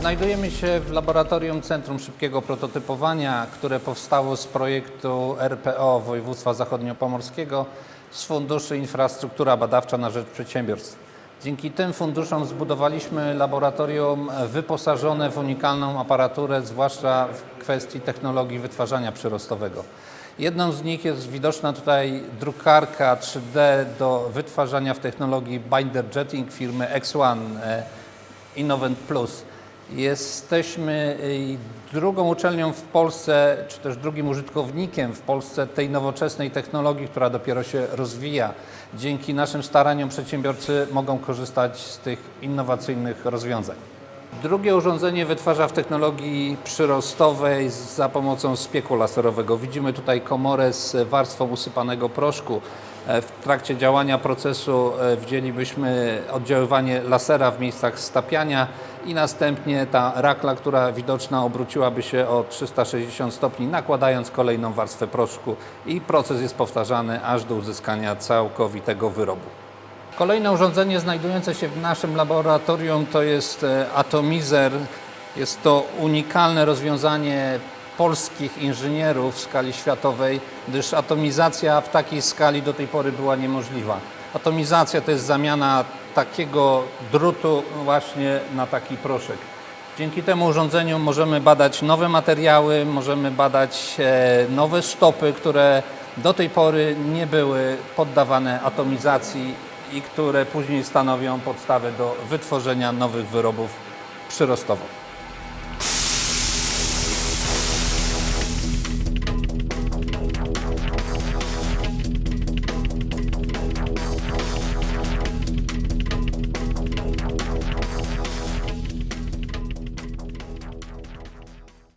Znajdujemy się w laboratorium Centrum Szybkiego Prototypowania, które powstało z projektu RPO Województwa Zachodniopomorskiego z Funduszy Infrastruktura Badawcza na Rzecz Przedsiębiorstw. Dzięki tym funduszom zbudowaliśmy laboratorium wyposażone w unikalną aparaturę, zwłaszcza w kwestii technologii wytwarzania przyrostowego. Jedną z nich jest widoczna tutaj drukarka 3D do wytwarzania w technologii binder jetting firmy X1 e, Innovent Plus. Jesteśmy y, drugą uczelnią w Polsce, czy też drugim użytkownikiem w Polsce tej nowoczesnej technologii, która dopiero się rozwija. Dzięki naszym staraniom przedsiębiorcy mogą korzystać z tych innowacyjnych rozwiązań. Drugie urządzenie wytwarza w technologii przyrostowej za pomocą spieku laserowego. Widzimy tutaj komorę z warstwą usypanego proszku. E, W trakcie działania procesu e, wzięlibyśmy oddziaływanie lasera w miejscach stapiania i następnie ta rakla, która widoczna, obróciłaby się o 360 stopni, nakładając kolejną warstwę proszku i proces jest powtarzany aż do uzyskania całkowitego wyrobu. Kolejne urządzenie znajdujące się w naszym laboratorium to jest e, atomizer. Jest to unikalne rozwiązanie polskich inżynierów w skali światowej, gdyż atomizacja w takiej skali do tej pory była niemożliwa. Atomizacja to jest zamiana takiego drutu właśnie na taki proszek. Dzięki temu urządzeniu możemy badać nowe materiały, możemy badać e, nowe stopy, które do tej pory nie były poddawane atomizacji i które później stanowią podstawę do wytworzenia nowych wyrobów przyrostowo.